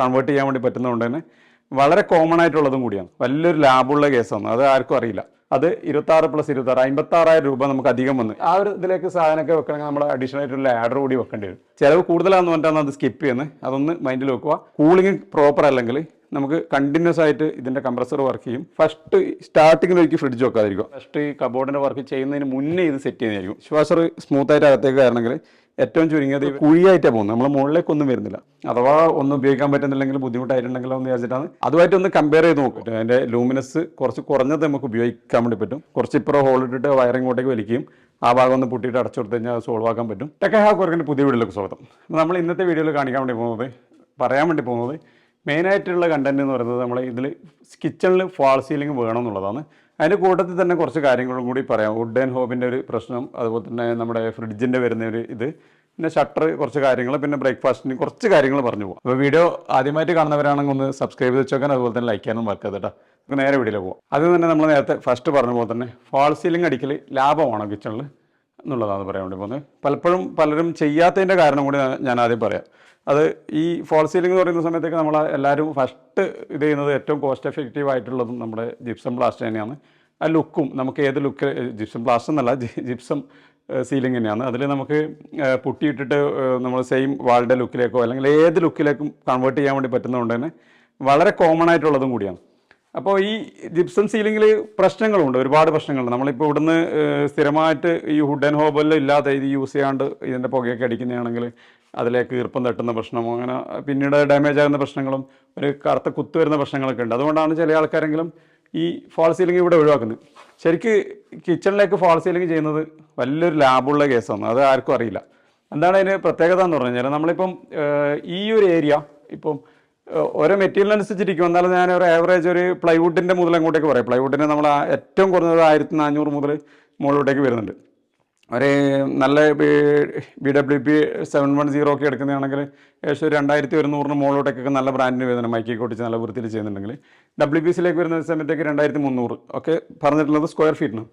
Convert ചെയ്യാൻ വേണ്ടി പറ്റുന്നതുകൊണ്ട് തന്നെ വളരെ കോമൺ ആയിട്ടുള്ളതും കൂടിയാണ്. വലിയൊരു ലാഭമുള്ള കേസാണ് അത് ആർക്കും അറിയില്ല. അത് ഇരുപത്തി ആറ് പ്ലസ് ഇരുപത്തി ആറ് അമ്പത്തി ആറായിരം രൂപ നമുക്ക് അധികം വന്ന് ആ ഒരു ഇതിലേക്ക് സാധനമൊക്കെ വെക്കണമെങ്കിൽ നമ്മൾ അഡീഷണൽ ആയിട്ടുള്ള ആഡർ കൂടി വെക്കേണ്ടി വരും. ചിലവ് കൂടുതലാണെന്ന് പറഞ്ഞിട്ടാണ് അത് സ്കിപ്പ് ചെയ്യുന്നത്. അതൊന്ന് മൈൻഡിൽ വെക്കുക. കൂളിംഗ് പ്രോപ്പർ അല്ലെങ്കിൽ നമുക്ക് കണ്ടിന്യൂസ് ആയിട്ട് ഇതിന്റെ കംപ്രസർ വർക്ക് ചെയ്യും. ഫസ്റ്റ് സ്റ്റാർട്ടിങ്ങിൽ ഒരിക്കൽ ഫ്രിഡ്ജ് വെക്കാതിരിക്കും ഫസ്റ്റ് ഈ കബോർഡിന്റെ വർക്ക് ചെയ്യുന്നതിന് മുന്നേ ഇത് സെറ്റ് ചെയ്യുന്നതായിരിക്കും. സ്മൂത്ത് ആയിട്ട് അകത്തേക്ക് കയറണമെങ്കിൽ ഏറ്റവും ചുരുങ്ങിയത് കുഴിയായിട്ടാണ് പോകുന്നത്. നമ്മൾ മുകളിലേക്കൊന്നും വരുന്നില്ല. അഥവാ ഒന്നും ഉപയോഗിക്കാൻ പറ്റുന്നില്ലെങ്കിൽ ബുദ്ധിമുട്ടായിട്ടുണ്ടെങ്കിലോ എന്ന് വിചാരിച്ചിട്ടാണ്. അതുമായിട്ട് ഒന്ന് കമ്പയർ ചെയ്ത് നോക്കും. അതിന്റെ ലൂമിനസ് കുറച്ച് കുറഞ്ഞത് നമുക്ക് ഉപയോഗിക്കാൻ വേണ്ടി പറ്റും. കുറച്ച് ഇപ്പുറം ഹോൾ ഇട്ടിട്ട് വയറിംഗ് ഇങ്ങോട്ടേക്ക് വലിക്കുകയും ആ ഭാഗം ഒന്ന് പൊട്ടിയിട്ട് അടച്ചു കൊടുത്തു കഴിഞ്ഞാൽ സോൾവ് ആക്കാൻ പറ്റും. ടെക്ക ഹാക്ക് വർക്കിന്റെ പുതിയ വീഡിയോയിലേക്ക് സ്വാഗതം. നമ്മൾ ഇന്നത്തെ വീഡിയോയിൽ കാണിക്കാൻ വേണ്ടി പോകുന്നത് പറയാൻ വേണ്ടി പോകുന്നത് മെയിനായിട്ടുള്ള കണ്ടന്റ് എന്ന് പറയുന്നത് നമ്മൾ ഇതിൽ കിച്ചണിൽ ഫാൾ സീലിംഗ് വേണം എന്നുള്ളതാണ്. അതിന്റെ കൂട്ടത്തിൽ തന്നെ കുറച്ച് കാര്യങ്ങളും കൂടി പറയാം. വുഡ് ആൻഡ് ഹോബിന്റെ ഒരു പ്രശ്നം അതുപോലെ തന്നെ നമ്മുടെ ഫ്രിഡ്ജിന്റെ വരുന്ന ഒരു ഇത് പിന്നെ ഷട്ടർ കുറച്ച് കാര്യങ്ങൾ പിന്നെ ബ്രേക്ക്ഫാസ്റ്റിന് കുറച്ച് കാര്യങ്ങൾ പറഞ്ഞു പോകും അപ്പോൾ വീഡിയോ ആദ്യമായിട്ട് കാണുന്നവരാണെങ്കിൽ ഒന്ന് സബ്സ്ക്രൈബ് ചെയ്ത് വെച്ചേക്കാൻ അതുപോലെ തന്നെ ലൈക്ക് ചെയ്യാനും മറക്കരുത് കേട്ടോ. നമുക്ക് നേരെ വീഡിയോയിൽ പോകാം അത് തന്നെ നമ്മൾ നേരത്തെ ഫസ്റ്റ് പറഞ്ഞ പോലെ തന്നെ ഫാൾ സീലിംഗ് അടിക്കൽ ലാഭമാണോ കിച്ചണിൽ എന്നുള്ളതാണ് പറയാൻ വേണ്ടി പോകുന്നത്. പലപ്പോഴും പലരും ചെയ്യാത്തതിന്റെ കാരണം കൂടി ഞാൻ- ആദ്യം പറയാം. അത് ഈ ഫോൾ സീലിംഗ് എന്ന് പറയുന്ന സമയത്തേക്ക് നമ്മൾ എല്ലാവരും ഫസ്റ്റ് ഇത് ചെയ്യുന്നത് ഏറ്റവും കോസ്റ്റ് എഫക്റ്റീവ് ആയിട്ടുള്ളതും നമ്മുടെ ജിപ്സം പ്ലാസ്റ്റർ തന്നെയാണ്. ആ ലുക്കും നമുക്ക് ഏത് ലുക്ക് ജിപ്സം പ്ലാസ്റ്റർ എന്നല്ല ജിപ്സം സീലിംഗ് തന്നെയാണ്. അതിൽ നമുക്ക് പുട്ടിയിട്ടിട്ട് നമ്മൾ സെയിം വാളിന്റെ ലുക്കിലേക്കോ അല്ലെങ്കിൽ ഏത് ലുക്കിലേക്കും കൺവേർട്ട് ചെയ്യാൻ വേണ്ടി പറ്റുന്നതുകൊണ്ട് തന്നെ വളരെ കോമൺ ആയിട്ടുള്ളതും കൂടിയാണ്. അപ്പോൾ ഈ ജിപ്സം സീലിംഗിൽ പ്രശ്നങ്ങളുണ്ട് ഒരുപാട് പ്രശ്നങ്ങളുണ്ട്. നമ്മളിപ്പോൾ ഇവിടുന്ന് സ്ഥിരമായിട്ട് ഈ ഹുഡ് ആൻഡ് ഹോബെല്ലാം ഇല്ലാതെ ഇത് യൂസ് ചെയ്യാണ്ട് ഇതിന്റെ പുകയൊക്കെ അടിക്കുന്നതാണെങ്കിൽ അതിലേക്ക് ഈർപ്പം തട്ടുന്ന പ്രശ്നമോ അങ്ങനെ പിന്നീട് ഡാമേജ് ആകുന്ന പ്രശ്നങ്ങളും ഒരു കറുത്ത കുത്തു വരുന്ന പ്രശ്നങ്ങളൊക്കെ ഉണ്ട്. അതുകൊണ്ടാണ് ചില ആൾക്കാരെങ്കിലും ഈ ഫാൾ സീലിംഗ് ഇവിടെ ഒഴിവാക്കുന്നത്. ശരിക്ക് കിച്ചണിലേക്ക് ഫാൾ സീലിംഗ് ചെയ്യുന്നത് വലിയൊരു ലാഭമുള്ള കേസാണ്. അത് ആർക്കും അറിയില്ല. എന്താണ് അതിന് പ്രത്യേകത എന്ന് പറഞ്ഞു കഴിഞ്ഞാൽ നമ്മളിപ്പം ഈ ഒരു ഏരിയ ഇപ്പം ഓരോ മെറ്റീരിയൽ അനുസരിച്ചിരിക്കും. എന്നാലും ഞാൻ ഒരു ആവറേജ് ഒരു പ്ലൈവുഡിന്റെ മുതൽ അങ്ങോട്ടേക്ക് പറയാം. പ്ലൈവുഡിന്റെ നമ്മൾ ഏറ്റവും കുറഞ്ഞത് ആയിരത്തി നാനൂറ് മുതൽ മുകളിലോട്ടേക്ക് വരുന്നുണ്ട്. ഒരു നല്ല B W P seven one zero ഒക്കെ എടുക്കുന്നതാണെങ്കിൽ ഏകദേശം ഒരു രണ്ടായിരത്തി ഒരുന്നൂറിന് മുകളിലോട്ടേക്കൊക്കെ നല്ല ബ്രാൻഡിന് വരുന്നുണ്ട്. മൈക്കി കൊട്ടിച്ച് നല്ല വൃത്തിയിൽ ചെയ്യുന്നുണ്ടെങ്കിൽ. ഡബ്ല്യു പി സിയിലേക്ക് വരുന്ന സമയത്തേക്ക് രണ്ടായിരത്തി മുന്നൂറ്. ഒക്കെ പറഞ്ഞിട്ടുള്ളത് സ്ക്വയർ ഫീറ്റിന്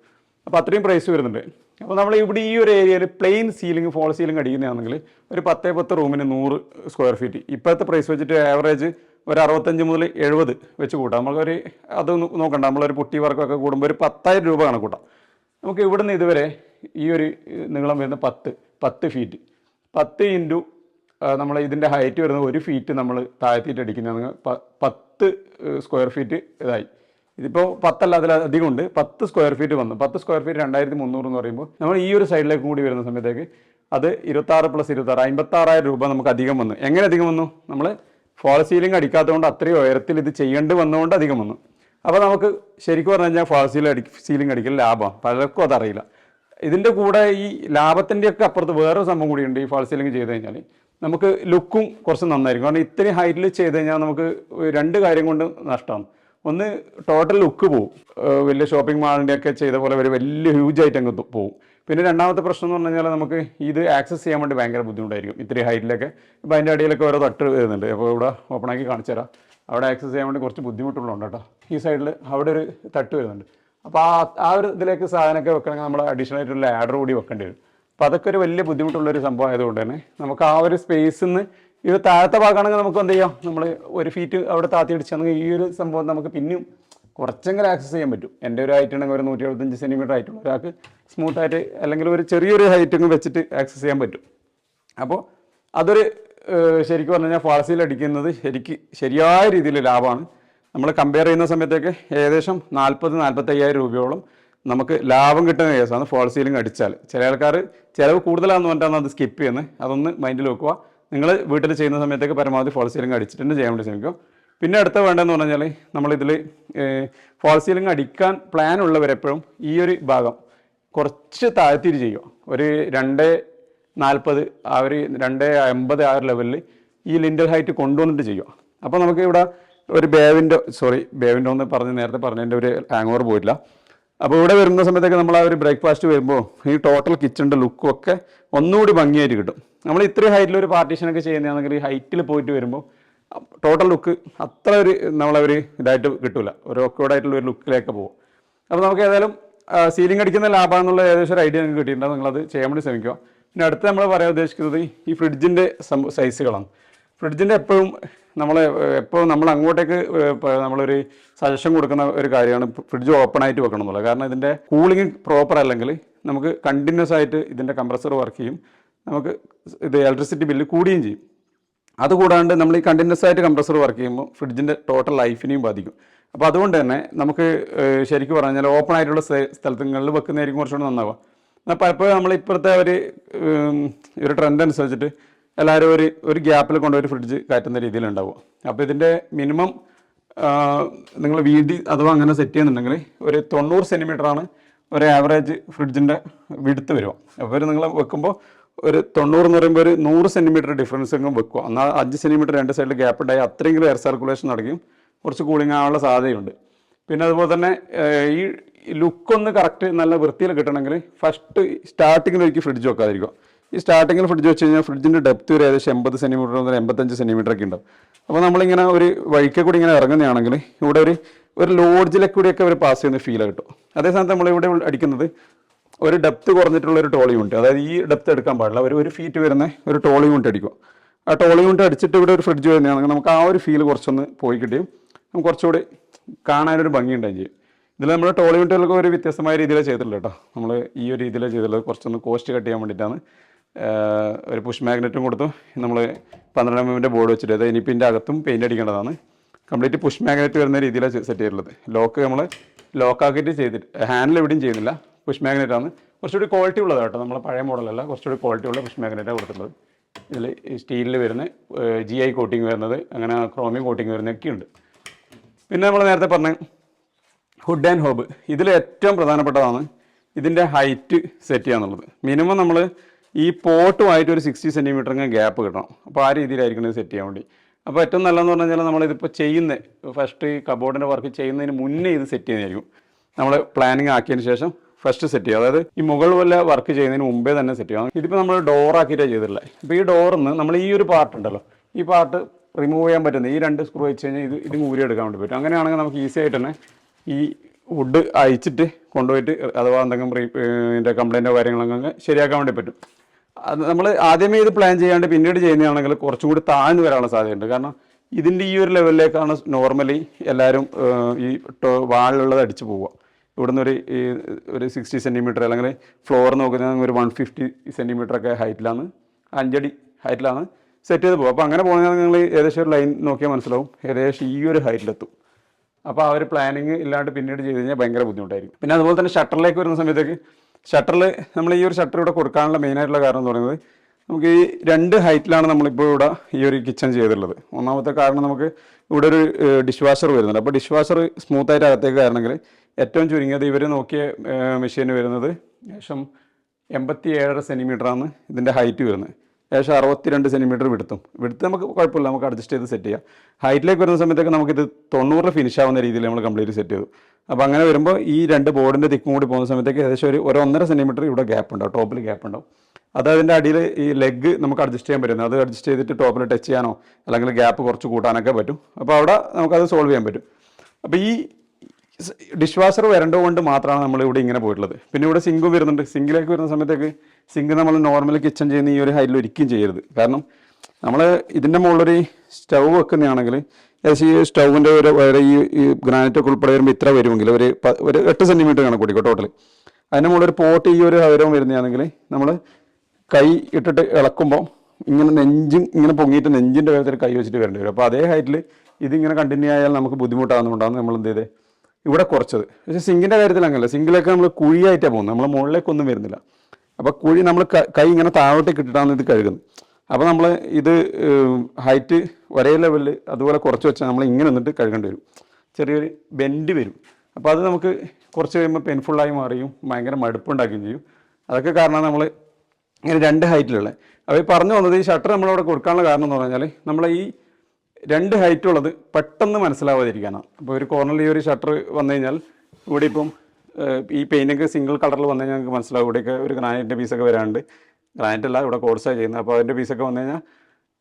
അപ്പോൾ അത്രയും പ്രൈസ് വരുന്നുണ്ട്. അപ്പോൾ നമ്മൾ ഇവിടെ ഈ ഒരു ഏരിയയിൽ പ്ലെയിൻ സീലിംഗ് ഫോൾ സീലിംഗ് അടിക്കുന്നതാണെങ്കിൽ ഒരു പത്തേ പത്ത് റൂമിന് നൂറ് സ്ക്വയർ ഫീറ്റ് ഇപ്പോഴത്തെ പ്രൈസ് വെച്ചിട്ട് ആവറേജ് ഒരു അറുപത്തഞ്ച് മുതൽ എഴുപത് വെച്ച് കൂട്ടാം. നമ്മളൊരു അത് നോക്കണ്ട. നമ്മളൊരു പുട്ടി വർക്കൊക്കെ കൂടുമ്പോൾ ഒരു പത്തായിരം രൂപ കണക്കൂട്ടാം നമുക്ക് ഇവിടുന്ന് ഇതുവരെ ഈ ഒരു നീളം വരുന്ന പത്ത് പത്ത് ഫീറ്റ് പത്ത് ഇന്റു നമ്മൾ ഇതിന്റെ ഹൈറ്റ് വരുന്ന ഒരു ഫീറ്റ് നമ്മൾ താഴ്ത്തിയിട്ട് അടിക്കുന്നതാണ് പത്ത് സ്ക്വയർ ഫീറ്റ് ഇതായി. ഇതിപ്പോൾ പത്തല്ല അതിലധികം ഉണ്ട്. പത്ത് സ്ക്വയർ ഫീറ്റ് വന്നു. പത്ത് സ്ക്വയർ ഫീറ്റ് രണ്ടായിരത്തി മുന്നൂറ് എന്ന് പറയുമ്പോൾ നമ്മൾ ഈ ഒരു സൈഡിലേക്ക് കൂടി വരുന്ന സമയത്തേക്ക് അത് ഇരുപത്താറ് പ്ലസ് ഇരുപത്താറ് അമ്പത്താറായിരം രൂപ നമുക്ക് അധികം വന്നു. എങ്ങനെ അധികം വന്നു? നമ്മൾ ഫോൾ സീലിംഗ് അടിക്കാത്തതുകൊണ്ട് അത്രയും ഉയരത്തിൽ ഇത് ചെയ്യേണ്ടി വന്നുകൊണ്ട് അധികം വന്നു. അപ്പോൾ നമുക്ക് ശരിക്കും പറഞ്ഞു കഴിഞ്ഞാൽ ഫോൾ സീലിംഗ് അടി സീലിംഗ് അടിക്കൽ ലാഭമാണ് പലർക്കും അതറിയില്ല ഇതിന്റെ കൂടെ ഈ ലാഭത്തിന്റെയൊക്കെ അപ്പുറത്ത് വേറൊരു സംഭവം കൂടിയുണ്ട് ഈ ഫോൾ സീലിംഗ് ചെയ്ത് കഴിഞ്ഞാൽ നമുക്ക് ലുക്കും കുറച്ച് നന്നായിരിക്കും. കാരണം ഇത്രയും ഹൈറ്റിൽ ചെയ്ത് കഴിഞ്ഞാൽ നമുക്ക് രണ്ട് കാര്യം കൊണ്ട് നഷ്ടമാണ്. ഒന്ന് ടോട്ടൽ ലുക്ക് പോവും. വലിയ ഷോപ്പിംഗ് മാളിന്റെ ഒക്കെ ചെയ്ത പോലെ ഒരു വലിയ ഹ്യൂജ് ആയിട്ട് അങ്ങ് പോവും. പിന്നെ രണ്ടാമത്തെ പ്രശ്നം എന്ന് പറഞ്ഞു കഴിഞ്ഞാൽ നമുക്ക് ഇത് ആക്സസ് ചെയ്യാൻ വേണ്ടി ഭയങ്കര ബുദ്ധിമുട്ടായിരിക്കും. ഇത്രയും ഹൈറ്റിലൊക്കെ ഇപ്പോൾ അതിന്റെ അടിയിലൊക്കെ ഓരോ തട്ട് വരുന്നുണ്ട്. അപ്പോൾ ഇവിടെ ഓപ്പണാക്കി കാണിച്ചു തരാം. അവിടെ ആക്സസ് ചെയ്യാൻ വേണ്ടി കുറച്ച് ബുദ്ധിമുട്ടുള്ളതുണ്ട് കേട്ടോ. ഈ സൈഡിൽ അവിടെ ഒരു തട്ട് വരുന്നുണ്ട്. അപ്പോൾ ആ ആ ഒരു ഇതിലേക്ക് സാധനമൊക്കെ വെക്കണമെങ്കിൽ നമ്മൾ അഡീഷണൽ ആയിട്ടുള്ള ആഡർ കൂടി വെക്കേണ്ടി വരും. അപ്പോൾ അതൊക്കെ ഒരു വലിയ ബുദ്ധിമുട്ടുള്ള ഒരു സംഭവം ആയതുകൊണ്ട് തന്നെ നമുക്ക് ആ ഒരു സ്പേസിൽ നിന്ന് ഇത് താഴത്തെ ഭാഗമാണെങ്കിൽ നമുക്ക് എന്ത് ചെയ്യാം? നമ്മൾ ഒരു ഫീറ്റ് അവിടെ താത്തി അടിച്ചാണെങ്കിൽ ഈ ഒരു സംഭവം നമുക്ക് പിന്നെയും കുറച്ചെങ്കിലും ആക്സസ് ചെയ്യാൻ പറ്റും. എന്റെ ഒരു ഹൈറ്റ് ഉണ്ടെങ്കിൽ ഒരു നൂറ്റി എഴുപത്തഞ്ച് സെന്റിമീറ്റർ ആയിട്ടുള്ള ഒരാൾക്ക് സ്മൂത്ത് ആയിട്ട് അല്ലെങ്കിൽ ഒരു ചെറിയൊരു ഹൈറ്റ് വെച്ചിട്ട് ആക്സസ് ചെയ്യാൻ പറ്റും. അപ്പോൾ അതൊരു ശരിക്കും പറഞ്ഞു കഴിഞ്ഞാൽ ഫാൾസിയിൽ അടിക്കുന്നത് ശരിക്ക് ശരിയായ രീതിയിൽ ലാഭമാണ്. നമ്മൾ കമ്പയർ ചെയ്യുന്ന സമയത്തേക്ക് ഏകദേശം നാൽപ്പത് നാൽപ്പത്തയ്യായിരം രൂപയോളം നമുക്ക് ലാഭം കിട്ടുന്ന കേസാണ് ഫോൾ സീലിംഗ് അടിച്ചാൽ. ചില ആൾക്കാർ ചിലവ് കൂടുതലാണെന്ന് പറഞ്ഞിട്ടാണ് അത് സ്കിപ്പ് ചെയ്യുന്നത്. അതൊന്ന് മൈൻഡിൽ വെക്കുക. നിങ്ങൾ വീട്ടിൽ ചെയ്യുന്ന സമയത്തേക്ക് പരമാവധി ഫോൾ സീലിംഗ് അടിച്ചിട്ട് ചെയ്യാൻ വേണ്ടി ശ്രമിക്കും. പിന്നെ അടുത്ത വേണ്ടതെന്ന് പറഞ്ഞാൽ നമ്മളിതിൽ ഫോൾ സീലിംഗ് അടിക്കാൻ പ്ലാൻ ഉള്ളവരെപ്പോഴും ഈ ഒരു ഭാഗം കുറച്ച് താഴ്ത്തിരി ചെയ്യുക. ഒരു രണ്ട് നാൽപ്പത് ആ ഒരു രണ്ട് എൺപത് ആ ഒരു ലെവലിൽ ഈ ലിൻഡൽ ഹൈറ്റ് കൊണ്ടുവന്നിട്ട് ചെയ്യുക. അപ്പോൾ നമുക്ക് ഇവിടെ ഒരു ബേവിന്റെ സോറി ബേവിന്റെ ഒന്ന് പറഞ്ഞ് നേരത്തെ പറഞ്ഞതിന്റെ ഒരു ഹാങ് ഓവർ പോയിട്ടില്ല. അപ്പോൾ ഇവിടെ വരുന്ന സമയത്തൊക്കെ നമ്മൾ ആ ഒരു ബ്രേക്ക്ഫാസ്റ്റ് വരുമ്പോൾ ഈ ടോട്ടൽ കിച്ചണിന്റെ ലുക്കും ഒക്കെ ഒന്നുകൂടി ഭംഗിയായിട്ട് കിട്ടും. നമ്മൾ ഇത്രയും ഹൈറ്റിൽ ഒരു പാർട്ടീഷനൊക്കെ ചെയ്യുന്നതാണെങ്കിൽ ഈ ഹൈറ്റിൽ പോയിട്ട് വരുമ്പോൾ ടോട്ടൽ ലുക്ക് അത്ര ഒരു നമ്മളൊരു ഇതായിട്ട് കിട്ടില്ല ഒരു ഓക്കോഡ് ആയിട്ടുള്ള ഒരു ലുക്കിലേക്ക് പോകും. അപ്പോൾ നമുക്ക് ഏതായാലും സീലിംഗ് അടിക്കുന്ന ലാഭം എന്നുള്ള ഏകദേശം ഒരു ഐഡിയ നിങ്ങൾക്ക് കിട്ടിയിട്ടുണ്ടാവും നിങ്ങളത് ചെയ്യാൻ വേണ്ടി ശ്രമിക്കുക. പിന്നെ അടുത്ത് നമ്മൾ പറയാൻ ഉദ്ദേശിക്കുന്നത് ഈ ഫ്രിഡ്ജിന്റെ സൈസുകളാണ് ഫ്രിഡ്ജിന്റെ എപ്പോഴും നമ്മൾ എപ്പോൾ നമ്മൾ അങ്ങോട്ടേക്ക് നമ്മളൊരു സജഷൻ കൊടുക്കുന്ന ഒരു കാര്യമാണ് ഫ്രിഡ്ജ് ഓപ്പൺ ആയിട്ട് വെക്കണം എന്നുള്ളത്. കാരണം ഇതിന്റെ കൂളിംഗ് പ്രോപ്പർ അല്ലെങ്കിൽ നമുക്ക് കണ്ടിന്യൂസ് ആയിട്ട് ഇതിന്റെ കംപ്രസർ വർക്ക് ചെയ്യും. നമുക്ക് ഇത് ഇലക്ട്രിസിറ്റി ബില്ല് കൂടുകയും ചെയ്യും. അതുകൂടാണ്ട് നമ്മൾ ഈ കണ്ടിന്യൂസ് ആയിട്ട് കംപ്രസർ വർക്ക് ചെയ്യുമ്പോൾ ഫ്രിഡ്ജിന്റെ ടോട്ടൽ ലൈഫിനെയും ബാധിക്കും. അപ്പോൾ അതുകൊണ്ട് തന്നെ നമുക്ക് ശരിക്കും പറഞ്ഞാൽ ഓപ്പൺ ആയിട്ടുള്ള സ്ഥ- സ്ഥലങ്ങളിൽ വെക്കുന്നതായിരിക്കും കുറച്ചുകൂടി നന്നാവുക. എന്നാൽ പലപ്പോഴും നമ്മൾ ഇപ്പോഴത്തെ ഒരു ഒരു ട്രെൻഡ് അനുസരിച്ചിട്ട് എല്ലാവരും ഒരു ഒരു ഗ്യാപ്പിൽ കൊണ്ടുപോയി ഫ്രിഡ്ജ് കയറ്റുന്ന രീതിയിലുണ്ടാവും അപ്പോൾ ഇതിന്റെ മിനിമം നിങ്ങൾ വീതി അഥവാ അങ്ങനെ സെറ്റ് ചെയ്യുന്നുണ്ടെങ്കിൽ ഒരു തൊണ്ണൂറ് ആണ് ഒരു ആവറേജ് ഫ്രിഡ്ജിന്റെ വിടുത്ത് വരും അപ്പോൾ നിങ്ങൾ വെക്കുമ്പോൾ ഒരു തൊണ്ണൂറ് എന്ന് പറയുമ്പോൾ ഒരു നൂറ് സെന്റിമീറ്റർ ഡിഫറൻസ് എങ്കിലും വെക്കുക. എന്നാൽ അഞ്ച് സെന്റിമീറ്റർ രണ്ട് സൈഡിൽ ഗ്യാപ്പ് ഉണ്ടായി അത്രയെങ്കിലും എയർ സർക്കുലേഷൻ നടക്കും കുറച്ച് കൂളിംഗ് ആവാനുള്ള സാധ്യതയുണ്ട്. പിന്നെ അതുപോലെ തന്നെ ഈ ലുക്കൊന്ന് കറക്റ്റ് നല്ല വൃത്തിയിൽ കിട്ടണമെങ്കിൽ ഫസ്റ്റ് സ്റ്റാർട്ടിങ്ങിൽ ഒരിക്കൽ ഫ്രിഡ്ജ് വെക്കാതിരിക്കുക. ഈ സ്റ്റാർട്ടിങ്ങിൽ ഫ്രിഡ്ജ് വെച്ച് കഴിഞ്ഞാൽ ഫ്രിഡ്ജിന്റെ ഡെപ്ത് ഒരു ഏകദേശം എൺപത് സെന്റിമീറ്റർ മുതൽ എൺപത്തഞ്ച് സെന്റിമീറ്റർ ഒക്കെ ഉണ്ടാവും. അപ്പോൾ നമ്മളിങ്ങനെ ഒരു വഴിക്ക് കൂടി ഇങ്ങനെ ഇറങ്ങുന്നതാണെങ്കിൽ ഇവിടെ ഒരു ഒരു ലോഡ്ജിലെ കൂടിയൊക്കെ ഒരു പാസ് ചെയ്യുന്ന ഫീൽ കിട്ടും. അതേ സമയത്ത് നമ്മളിവിടെ അടിക്കുന്നത് ഒരു ഡെപ്ത് കുറഞ്ഞിട്ടുള്ള ഒരു ടോളി യൂണിറ്റ് അതായത് ഈ ഡെപ്ത് എടുക്കാൻ പാടില്ല. ഒരു ഒരു ഫീറ്റ് വരുന്ന ഒരു ടോളി യൂണിറ്റ് അടിക്കും. ആ ടോളി യൂണിറ്റ് അടിച്ചിട്ട് ഇവിടെ ഒരു ഫ്രിഡ്ജ് വരുന്നതാണെങ്കിൽ നമുക്ക് ആ ഒരു ഫീൽ കുറച്ചൊന്ന് പോയി കിട്ടിയും നമുക്ക് കുറച്ചുകൂടി കാണാനൊരു ഭംഗി ഉണ്ടാകും ചെയ്യും. ഇതിൽ നമ്മൾ ടോളി യൂണിറ്റുകൾക്ക് ഒരു വ്യത്യസ്തമായ രീതിയിലേ ചെയ്തിട്ടുള്ളത് കേട്ടോ. നമ്മൾ ഈ ഒരു രീതിയിലേ ചെയ്തിട്ടുള്ളത്. കുറച്ചൊന്ന് കോസ്റ്റ് കട്ട് ചെയ്യാൻ വേണ്ടിയിട്ടാണ്. ഒരു പുഷ് മാഗ്നറ്റും കൊടുത്തു. നമ്മൾ പന്ത്രണ്ട് എമ്മിന്റെ ബോർഡ് വെച്ചിട്ട് അത് ഇനിപ്പിന്റെ അകത്തും പെയിന്റ് അടിക്കേണ്ടതാണ്. കംപ്ലീറ്റ് പുഷ് മാഗ്നറ്റ് വരുന്ന രീതിയിലാണ് സെറ്റ് ചെയ്തിട്ടുള്ളത്. ലോക്ക് നമ്മൾ ലോക്കാക്കിയിട്ട് ചെയ്തിട്ട് ഹാൻഡിൽ എവിടെയും ചെയ്യുന്നില്ല. പുഷ് മാഗ്നറ്റ് ആണ്. കുറച്ചുകൂടി ക്വാളിറ്റി ഉള്ളത് കേട്ടോ. നമ്മൾ പഴയ മോഡലല്ല കുറച്ചുകൂടി ക്വാളിറ്റി ഉള്ള പുഷ് മാഗ്നറ്റാണ് കൊടുത്തിട്ടുള്ളത്. ഇതിൽ സ്റ്റീലിൽ വരുന്ന ജി ഐ കോട്ടിങ് വരുന്നത് അങ്ങനെ ക്രോമിയം കോട്ടിങ് വരുന്നതൊക്കെ ഉണ്ട്. പിന്നെ നമ്മൾ നേരത്തെ പറഞ്ഞ ഹുഡ് ആൻഡ് ഹോബ് ഇതിൽ ഏറ്റവും പ്രധാനപ്പെട്ടതാണ് ഇതിന്റെ ഹൈറ്റ് സെറ്റ് ചെയ്യാന്നുള്ളത് മിനിമം നമ്മൾ ഈ പോട്ടുമായിട്ട് ഒരു സിക്സ്റ്റി സെന്റിമീറ്ററിന് ഗ്യാപ്പ് കിട്ടണം. അപ്പോൾ ആ രീതിയിലായിരിക്കണം ഇത് സെറ്റ് ചെയ്യാൻ വേണ്ടി. അപ്പോൾ ഏറ്റവും നല്ലതെന്ന് പറഞ്ഞു കഴിഞ്ഞാൽ നമ്മളിതിപ്പോൾ ചെയ്യുന്ന ഫസ്റ്റ് കബോർഡിന്റെ വർക്ക് ചെയ്യുന്നതിന് മുന്നേ ഇത് സെറ്റ് ചെയ്യുന്നതായിരിക്കും നമ്മൾ പ്ലാനിങ് ആക്കിയതിന് ശേഷം ഫസ്റ്റ് സെറ്റ് ചെയ്യുക. അതായത് ഈ മുകൾ വല്ല വർക്ക് ചെയ്യുന്നതിന് മുമ്പേ തന്നെ സെറ്റ് ചെയ്യണം ഇതിപ്പോൾ നമ്മൾ ഡോർ ആക്കിയിട്ടാണ് ചെയ്തിട്ടുള്ളത്. ഇപ്പോൾ ഈ ഡോറിന്ന് നമ്മൾ ഈ ഒരു പാർട്ട് ഉണ്ടല്ലോ. ഈ പാർട്ട് റിമൂവ് ചെയ്യാൻ പറ്റുന്നത് ഈ രണ്ട് സ്ക്രൂ വെച്ച് കഴിഞ്ഞാൽ ഇത് ഇത് ഊരി എടുക്കാൻ വേണ്ടി പറ്റും. അങ്ങനെയാണെങ്കിൽ നമുക്ക് ഈസി ആയിട്ട് തന്നെ ഈ വുഡ് അയച്ചിട്ട് കൊണ്ടുപോയിട്ട് അഥവാ എന്തെങ്കിലും ഇതിന്റെ കംപ്ലൈന്റോ കാര്യങ്ങളൊക്കെ ശരിയാക്കാൻ വേണ്ടി പറ്റും. നമ്മൾ ആദ്യമേ ഇത് പ്ലാൻ ചെയ്യാണ്ട് പിന്നീട് ചെയ്യുന്നതാണെങ്കിൽ കുറച്ചും കൂടി താഴ്ന്നു വരാനുള്ള സാധ്യതയുണ്ട്. കാരണം ഇതിന്റെ ഈ ഒരു ലെവലിലേക്കാണ് നോർമലി എല്ലാവരും ഈ വാളിലുള്ളത് അടിച്ചു പോവുക. ഇവിടുന്ന് ഒരു ഒരു സിക്സ്റ്റി സെന്റിമീറ്റർ അല്ലെങ്കിൽ ഫ്ലോർ നോക്കുന്ന ഒരു വൺ ഫിഫ്റ്റി സെന്റിമീറ്റർ ഒക്കെ ഹൈറ്റിലാണ് അഞ്ചടി ഹൈറ്റിലാണ് സെറ്റ് ചെയ്ത് പോകും അപ്പോൾ അങ്ങനെ പോകുന്നത് നിങ്ങൾ ഏകദേശം ഒരു ലൈൻ നോക്കിയാൽ മനസ്സിലാവും ഏകദേശം ഈ ഒരു ഹൈറ്റിലെത്തും അപ്പോൾ ആ ഒരു പ്ലാനിങ് ഇല്ലാണ്ട് പിന്നീട് ചെയ്ത് കഴിഞ്ഞാൽ ഭയങ്കര ബുദ്ധിമുട്ടായിരിക്കും. പിന്നെ അതുപോലെ തന്നെ ഷട്ടറിലേക്ക് വരുന്ന സമയത്തേക്ക് ഷട്ടറിൽ നമ്മൾ ഈ ഒരു ഷട്ടർ ഇവിടെ കൊടുക്കാനുള്ള മെയിനായിട്ടുള്ള കാരണം എന്ന് പറയുന്നത് നമുക്ക് ഈ രണ്ട് ഹൈറ്റിലാണ് നമ്മളിപ്പോൾ ഇവിടെ ഈ ഒരു കിച്ചൺ ചെയ്തിട്ടുള്ളത്. ഒന്നാമത്തെ കാരണം നമുക്ക് ഇവിടെ ഒരു ഡിഷ് വാഷർ വരുന്നുണ്ട്. അപ്പോൾ ഡിഷ് വാഷർ സ്മൂത്തായിട്ട് അകത്തേക്ക് കയറണമെങ്കിൽ ഏറ്റവും ചുരുങ്ങിയത് ഇവർ നോക്കിയ മെഷീൻ വരുന്നത് ഏകദേശം എൺപത്തി ഏഴര സെന്റിമീറ്ററാണ് ഇതിന്റെ ഹൈറ്റ് വരുന്നത്. ഏകദേശം അറുപത്തിരണ്ട് സെന്റിമീറ്റർ വിടുത്തും. വിടുത്ത് നമുക്ക് കുഴപ്പമില്ല നമുക്ക് അഡ്ജസ്റ്റ് ചെയ്ത് സെറ്റ് ചെയ്യാം. ഹൈറ്റിലേക്ക് വരുന്ന സമയത്തൊക്കെ നമുക്കിത് തൊണ്ണൂറ് ഫിനിഷ് ആവുന്ന രീതിയിൽ നമ്മൾ കംപ്ലീറ്റ് സെറ്റ് ചെയ്തു. അപ്പോൾ അങ്ങനെ വരുമ്പോൾ ഈ രണ്ട് ബോർഡിന്റെ തിക്കും കൂടി പോകുന്ന സമയത്തേക്ക് ഏകദേശം ഒരു ഒരു ഒന്നര സെന്റിമീറ്റർ ഇവിടെ ഗ്യാപ്പ് ഉണ്ടാവും ടോപ്പിൽ ഗ്യാപ്പ് ഉണ്ടാവും. അത് അതിന്റെ അടിയിൽ ഈ ലെഗ് നമുക്ക് അഡ്ജസ്റ്റ് ചെയ്യാൻ പറ്റുന്നത്. അത് അഡ്ജസ്റ്റ് ചെയ്തിട്ട് ടോപ്പിൽ ടച്ച് ചെയ്യാനോ അല്ലെങ്കിൽ ഗ്യാപ്പ് കുറച്ച് കൂട്ടാനൊക്കെ പറ്റും. അപ്പോൾ അവിടെ നമുക്കത് സോൾവ് ചെയ്യാൻ പറ്റും. അപ്പോൾ ഈ ഡിഷ് വാഷർ വരേണ്ടതുകൊണ്ട് മാത്രമാണ് നമ്മൾ ഇവിടെ ഇങ്ങനെ പോയിട്ടുള്ളത്. പിന്നെ ഇവിടെ സിങ്കും വരുന്നുണ്ട്. സിങ്കിലേക്ക് വരുന്ന സമയത്തേക്ക് സിങ്ക് നമ്മൾ നോർമൽ കിച്ചൺ ചെയ്യുന്ന ഈ ഒരു ഹൈറ്റിൽ ഒരിക്കലും ചെയ്യരുത്. കാരണം നമ്മൾ ഇതിന്റെ മുകളിലൊരു സ്റ്റൗ വെക്കുന്നതാണെങ്കിൽ ഏകദേശം ഈ സ്റ്റൗവിന്റെ ഒരു വരെ ഈ ഗ്രാനൈറ്റ് ഒക്കെ ഉൾപ്പെടെ വരുമ്പോൾ ഇത്ര വരുമെങ്കിൽ ഒരു ഒരു എട്ട് സെന്റിമീറ്റർ കണക്ക് കൂടിക്കോ ടോട്ടൽ അതിന്റെ മുകളിൽ ഒരു പോട്ട് ഈ ഒരു ഹൈരവം വരുന്നതാണെങ്കിൽ നമ്മൾ കൈ ഇട്ടിട്ട് ഇളക്കുമ്പോൾ ഇങ്ങനെ നെഞ്ചും ഇങ്ങനെ പൊങ്ങിയിട്ട് നെഞ്ചിന്റെ വേഗത്തിൽ കൈ വെച്ചിട്ട് വരേണ്ടി വരും. അപ്പോൾ അതേ ഹൈറ്റിൽ ഇതിങ്ങനെ കണ്ടിന്യൂ ആയാൽ നമുക്ക് ബുദ്ധിമുട്ടാകുന്നുണ്ടാകും നമ്മൾ എന്ത് ചെയ്തേ ഇവിടെ കുറച്ചത്. പക്ഷേ സിങ്കിന്റെ കാര്യത്തിൽ അങ്ങനല്ല. സിങ്കിലേക്ക് നമ്മൾ കുഴിയായിട്ടാണ് പോകുന്നത്. നമ്മൾ മുകളിലേക്കൊന്നും വരുന്നില്ല. അപ്പോൾ കുഴി നമ്മൾ കൈ ഇങ്ങനെ താഴോട്ടേക്ക് ഇട്ടിട്ടാണ് ഇത് കഴുകുന്നത്. അപ്പോൾ നമ്മൾ ഇത് ഹൈറ്റ് ഒരേ ലെവലിൽ അതുപോലെ കുറച്ച് വെച്ചാൽ നമ്മൾ ഇങ്ങനെ നിന്നിട്ട് കഴുകേണ്ടി വരും. ചെറിയൊരു ബെൻഡ് വരും. അപ്പോൾ അത് നമുക്ക് കുറച്ച് കഴിയുമ്പോൾ പെയിൻഫുള്ളായി മാറിയും ഭയങ്കര മടുപ്പുണ്ടാക്കുകയും ചെയ്യും. അതൊക്കെ കാരണം നമ്മൾ ഇങ്ങനെ രണ്ട് ഹൈറ്റിലുള്ള. അപ്പോൾ ഈ പറഞ്ഞു വന്നത് ഈ ഷട്ടർ നമ്മളവിടെ കൊടുക്കാനുള്ള കാരണം എന്ന് പറഞ്ഞാൽ നമ്മൾ ഈ രണ്ട് ഹൈറ്റ് ഉള്ളത് പെട്ടെന്ന് മനസ്സിലാവാതിരിക്കാനാണ് അപ്പോൾ ഒരു കോർണറിൽ ഈ ഒരു ഷട്ടർ വന്നു കഴിഞ്ഞാൽ ഇവിടെ ഇപ്പം ഈ പെയിന്റൊക്കെ സിംഗിൾ കളറിൽ വന്നു കഴിഞ്ഞാൽ നമുക്ക് മനസ്സിലാവും. ഇവിടെയൊക്കെ ഒരു ഗ്രാനൈറ്റിന്റെ പീസൊക്കെ വരാണ്ട്. ഗ്രാനൈറ്റ് അല്ല ഇവിടെ കോഴ്സാണ് ചെയ്യുന്നത്. അപ്പോൾ അതിന്റെ പീസൊക്കെ വന്നു കഴിഞ്ഞാൽ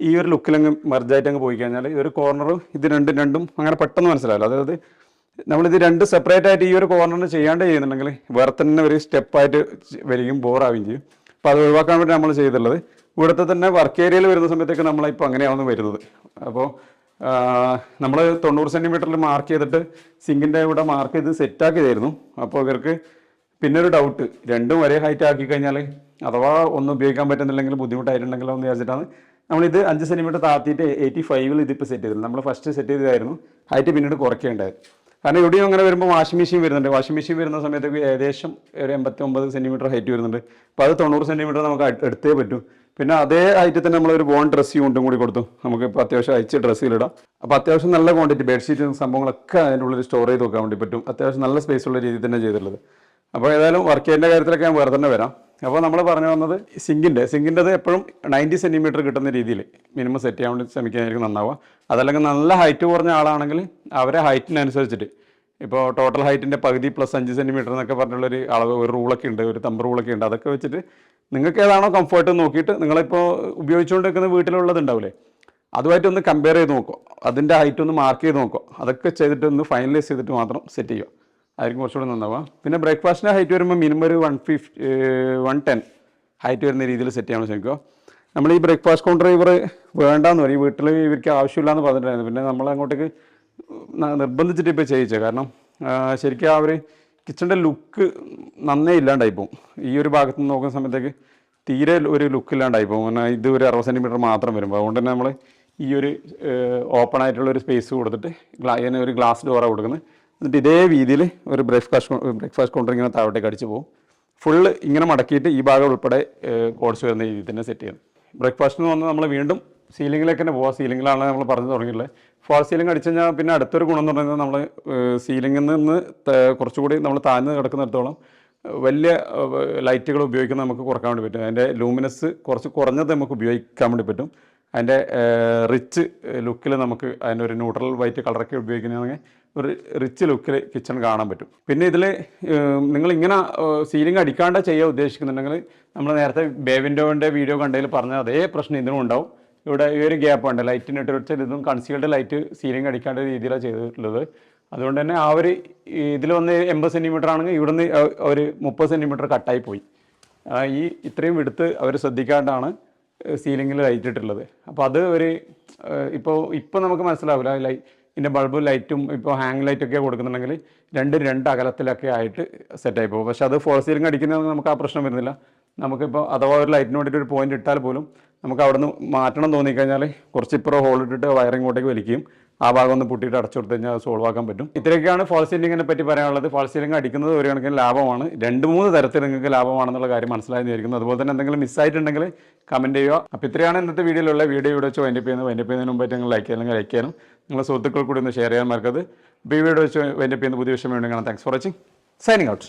ഈ ഒരു ലുക്കിലങ്ങ് മെർജായിട്ട് അങ്ങ് പോയി കഴിഞ്ഞാൽ ഈ ഒരു കോർണറും ഇത് രണ്ടും രണ്ടും അങ്ങനെ പെട്ടെന്ന് മനസ്സിലാവില്ല. അതായത് നമ്മളിത് രണ്ട് സെപ്പറേറ്റ് ആയിട്ട് ഈ ഒരു കോർണറിന് ചെയ്യാണ്ട് ചെയ്യുന്നുണ്ടെങ്കിൽ വേറെ തന്നെ ഒരു സ്റ്റെപ്പായിട്ട് വരികയും ബോറാവുകയും ചെയ്യും. അപ്പോൾ അത് ഒഴിവാക്കാൻ വേണ്ടി നമ്മൾ ചെയ്തിട്ടുള്ളത് ഇവിടുത്തെ തന്നെ വർക്ക് ഏരിയയിൽ വരുന്ന സമയത്തേക്ക് നമ്മളിപ്പോൾ അങ്ങനെയാണ് വരുന്നത്. അപ്പോൾ നമ്മൾ തൊണ്ണൂറ് സെന്റിമീറ്ററിൽ മാർക്ക് ചെയ്തിട്ട് സിങ്കിന്റെ ഇവിടെ മാർക്ക് ചെയ്ത് സെറ്റാക്കിയതായിരുന്നു അപ്പോൾ ഇവർക്ക് പിന്നെ ഒരു ഡൗട്ട് രണ്ടും ഒരേ ഹൈറ്റ് ആക്കി കഴിഞ്ഞാൽ അഥവാ ഒന്നും ഉപയോഗിക്കാൻ പറ്റുന്നില്ലെങ്കിൽ ബുദ്ധിമുട്ടായിട്ടുണ്ടെങ്കിലോ എന്ന് വിചാരിച്ചിട്ടാണ് നമ്മളിത് അഞ്ച് സെന്റിമീറ്റർ താത്തിയിട്ട് എയ്റ്റി ഫൈവിൽ ഇതിപ്പോൾ സെറ്റ് ചെയ്തത് നമ്മൾ ഫസ്റ്റ് സെറ്റ് ചെയ്തതായിരുന്നു. ഹൈറ്റ് പിന്നീട് കുറയ്ക്കേണ്ടത് കാരണം ഇവിടെയും അങ്ങനെ വരുമ്പോൾ വാഷിംഗ് മെഷീൻ വരുന്നുണ്ട്. വാഷിംഗ് മെഷീൻ വരുന്ന സമയത്തേക്ക് ഏകദേശം ഒരു എൺപത്തി ഒമ്പത് സെന്റിമീറ്റർ ഹൈറ്റ് വരുന്നുണ്ട്. അപ്പോൾ അത് തൊണ്ണൂറ് സെന്റിമീറ്റർ നമുക്ക് എടുത്തേ പറ്റൂ. പിന്നെ അതേ ഹൈറ്റിൽ തന്നെ നമ്മളൊരു ബോൺ ഡ്രസ്സ് യൂണിറ്റും കൂടി കൊടുത്തു. നമുക്ക് ഇപ്പോൾ അത്യാവശ്യം അയച്ച് ഡ്രസ്സിലിടാം അപ്പോൾ അത്യാവശ്യം നല്ല ക്വാണ്ടിറ്റി ബെഡ്ഷീറ്റും സംഭവങ്ങളൊക്കെ അതിന്റെ ഉള്ളിൽ സ്റ്റോർ ചെയ്ത് വെക്കാൻ വേണ്ടി പറ്റും. അത്യാവശ്യം നല്ല സ്പേസ് ഉള്ള രീതിയിൽ തന്നെ ചെയ്തിട്ടുള്ളത്. അപ്പോൾ ഏതായാലും വർക്ക് ചെയ്യുന്ന കാര്യത്തിലൊക്കെ ഞാൻ വേറെ തന്നെ വരാം. അപ്പോൾ നമ്മൾ പറഞ്ഞു വന്നത് സിങ്കിന്റെ. സിങ്കിന്റെത് എപ്പോഴും നയന്റി സെന്റിമീറ്റർ കിട്ടുന്ന രീതിയിൽ മിനിമം സെറ്റ് ചെയ്യാൻ വേണ്ടി ശ്രമിക്കാനായിരിക്കും നന്നാവുക. അതല്ലെങ്കിൽ നല്ല ഹൈറ്റ് കുറഞ്ഞ ആളാണെങ്കിൽ അവരെ ഹൈറ്റിനനുസരിച്ചിട്ട് ഇപ്പോൾ ടോട്ടൽ ഹൈറ്റിന്റെ പകുതി പ്ലസ് അഞ്ച് സെന്റിമീറ്റർ എന്നൊക്കെ പറഞ്ഞുള്ളൊരു അളവ് ഒരു റൂളൊക്കെ ഉണ്ട് ഒരു തമ്പ് റൂളൊക്കെ ഉണ്ട്. അതൊക്കെ വെച്ചിട്ട് നിങ്ങൾക്ക് ഏതാണോ കംഫർട്ട് നോക്കിയിട്ട് നിങ്ങളിപ്പോൾ ഉപയോഗിച്ചുകൊണ്ടിരിക്കുന്ന വീട്ടിലുള്ളതുണ്ടാവില്ലേ വീട്ടിലുള്ളത് ഉണ്ടാവില്ലേ അതുമായിട്ടൊന്ന് കമ്പയർ ചെയ്ത് നോക്കുക അതിന്റെ ഹൈറ്റ് ഒന്ന് മാർക്ക് ചെയ്ത് നോക്കുക അതൊക്കെ ചെയ്തിട്ട് ഒന്ന് ഫൈനലൈസ് ചെയ്തിട്ട് മാത്രം സെറ്റ് ചെയ്യുക. ആയിരിക്കും കുറച്ചുകൂടി നന്നാവുക. പിന്നെ ബ്രേക്ക്ഫാസ്റ്റിന്റെ ഹൈറ്റ് വരുമ്പോൾ മിനിമം ഒരു one fifty one ten height വരുന്ന രീതിയിൽ സെറ്റ് ചെയ്യാൻ ശ്രമിക്കുക. നമ്മൾ ഈ ബ്രേക്ക്ഫാസ്റ്റ് കൗണ്ടർ ഇവർ വേണ്ടാന്ന് പറയും. വീട്ടിൽ ഇവർക്ക് ആവശ്യമില്ല എന്ന് പറഞ്ഞിട്ടായിരുന്നു പിന്നെ നമ്മൾ അങ്ങോട്ടേക്ക് നിർബന്ധിച്ചിട്ട് ഇപ്പോൾ ചെയ്യിച്ചത് കാരണം ശരിക്കും ആ ഒരു കിച്ചണിന്റെ ലുക്ക് നന്നേ ഇല്ലാണ്ടായി പോകും. ഈ ഒരു ഭാഗത്ത് നിന്ന് നോക്കുന്ന സമയത്തേക്ക് തീരെ ഒരു ലുക്ക് ഇല്ലാണ്ടായി പോകും. കാരണം ഇത് ഒരു അറുപത് സെന്റിമീറ്റർ മാത്രം വരുമ്പോൾ അതുകൊണ്ട് തന്നെ നമ്മൾ ഈ ഒരു ഓപ്പൺ ആയിട്ടുള്ള ഒരു സ്പേസ് കൊടുത്തിട്ട് ഗ്ലാ ഇതിന് ഒരു ഗ്ലാസ് ഡോറാണ് കൊടുക്കുന്നത് എന്നിട്ട് ഇതേ രീതിയിൽ ഒരു ബ്രേക്ക്ഫാസ്റ്റ് ബ്രേക്ക്ഫാസ്റ്റ് കൗണ്ടർ ഇങ്ങനെ താഴോട്ടേക്ക് അടിച്ച് പോകും ഫുള്ള് ഇങ്ങനെ മടക്കിയിട്ട് ഈ ഭാഗം ഉൾപ്പെടെ കോഴ്സ് വരുന്ന രീതിയിൽ തന്നെ സെറ്റ് ചെയ്യണം. ബ്രേക്ക്ഫാസ്റ്റ് എന്ന് പറഞ്ഞാൽ നമ്മൾ വീണ്ടും സീലിങ്ങിലേക്ക് തന്നെ പോവാം. സീലിങ്ങിലാണ് നമ്മൾ പറഞ്ഞു തുടങ്ങിയിട്ടുള്ളത്. ഫോൾ സീലിംഗ് അടിച്ചു കഴിഞ്ഞാൽ പിന്നെ അടുത്തൊരു ഗുണം എന്ന് പറയുന്നത് നമ്മൾ സീലിംഗിൽ നിന്ന് കുറച്ചുകൂടി നമ്മൾ താഴ്ന്ന് കിടക്കുന്നിടത്തോളം വലിയ ലൈറ്റുകൾ ഉപയോഗിക്കുന്നത് നമുക്ക് കുറയ്ക്കാൻ വേണ്ടി പറ്റും. അതിന്റെ ലൂമിനസ് കുറച്ച് കുറഞ്ഞത് നമുക്ക് ഉപയോഗിക്കാൻ വേണ്ടി പറ്റും. അതിന്റെ റിച്ച് ലുക്കിൽ നമുക്ക് അതിന്റെ ഒരു ന്യൂട്രൽ വൈറ്റ് കളറൊക്കെ ഉപയോഗിക്കുന്നതാണെങ്കിൽ ഒരു റിച്ച് ലുക്കിൽ കിച്ചൺ കാണാൻ പറ്റും. പിന്നെ ഇതിൽ നിങ്ങൾ ഇങ്ങനെ സീലിംഗ് അടിക്കാണ്ട് ചെയ്യാൻ ഉദ്ദേശിക്കുന്നുണ്ടെങ്കിൽ നമ്മൾ നേരത്തെ ബേവിൻഡോന്റെ വീഡിയോ കണ്ടതിൽ പറഞ്ഞ അതേ പ്രശ്നം ഇതിനും ഉണ്ടാവും. ഇവിടെ ഈ ഒരു ഗ്യാപ്പ് ഉണ്ട്. ലൈറ്റിന് ഇട്ട് വെച്ചാൽ ഇതും കൺസീൽഡ് ലൈറ്റ് സീലിംഗ് അടിക്കാണ്ട രീതിയിലാണ് ചെയ്തിട്ടുള്ളത്. അതുകൊണ്ട് തന്നെ ആ ഒരു ഇതിൽ വന്ന് എൺപത് സെന്റിമീറ്റർ ആണെങ്കിൽ ഇവിടുന്ന് ഒരു മുപ്പത് സെന്റിമീറ്റർ കട്ടായി പോയി. ഈ ഇത്രയും എടുത്ത് അവർ ശ്രദ്ധിക്കാണ്ടാണ് സീലിങ്ങിൽ ലൈറ്റ് ഇട്ടിട്ടുള്ളത്. അപ്പോൾ അത് ഒരു ഇപ്പോൾ ഇപ്പോൾ നമുക്ക് മനസ്സിലാവില്ല. ലൈ ഇതിന്റെ ബൾബ് ലൈറ്റും ഇപ്പോൾ ഹാങ് ലൈറ്റൊക്കെ കൊടുക്കുന്നുണ്ടെങ്കിൽ രണ്ട് രണ്ട് അകലത്തിലൊക്കെ ആയിട്ട് സെറ്റായി പോകും. പക്ഷേ അത് ഫോൾ സീലിംഗ് അടിക്കുന്നതെന്ന് നമുക്ക് ആ പ്രശ്നം വരുന്നില്ല. നമുക്കിപ്പോൾ അഥവാ ഒരു ലൈറ്റിന് വേണ്ടിയിട്ട് ഒരു പോയിന്റ് ഇട്ടാൽ പോലും നമുക്ക് അവിടെ നിന്ന് മാറ്റണം തോന്നിക്കഴിഞ്ഞാൽ കുറച്ച് ഇപ്പുറം ഹോൾ ഇട്ടിട്ട് വയറിംഗ് ഇങ്ങോട്ടേക്ക് വലിക്കും ആ ഭാഗം ഒന്ന് പൊട്ടിയിട്ട് അടച്ചു കൊടുത്തു കഴിഞ്ഞാൽ സോൾവ് ആക്കാൻ പറ്റും. ഇത്രയൊക്കെയാണ് ഫോൾ സീലിങ്ങിനെ പറ്റി പറയാനുള്ളത്. ഫോൾ സീലിംഗ് അടിക്കുന്നത് ഒരു കണക്കിന് ലാഭമാണ്. രണ്ട് മൂന്ന് തരത്തിൽ നിങ്ങൾക്ക് ലാഭമാണെന്നുള്ള കാര്യം മനസ്സിലായി വിചാരിക്കുന്നു അതുപോലെ തന്നെ എന്തെങ്കിലും മിസ്സായിട്ടുണ്ടെങ്കിൽ കമന്റ് ചെയ്യുക. അപ്പോൾ ഇത്രയാണ് ഇന്നത്തെ വീഡിയോയിലുള്ള വീഡിയോ. ഇവിടെ വെച്ച് വൈൻഡപ്പ് ചെയ്യുന്നത്. വൈൻഡപ്പ് ചെയ്യുന്നതിന് മുമ്പായിട്ട് നിങ്ങൾ ലൈക്ക് ചെയ്യാനും ലൈക്ക് ചെയ്യാനും നിങ്ങളുടെ സുഹൃത്തുക്കൾ കൂടി ഒന്ന് ഷെയർ ചെയ്യാൻ മറക്കരുത്. അപ്പോൾ ഈ വീഡിയോ വെച്ച് വൈൻഡപ്പ് ചെയ്യുന്ന പുതിയ വിഷയം വേണ്ടി കാണാം. Thanks for watching signing out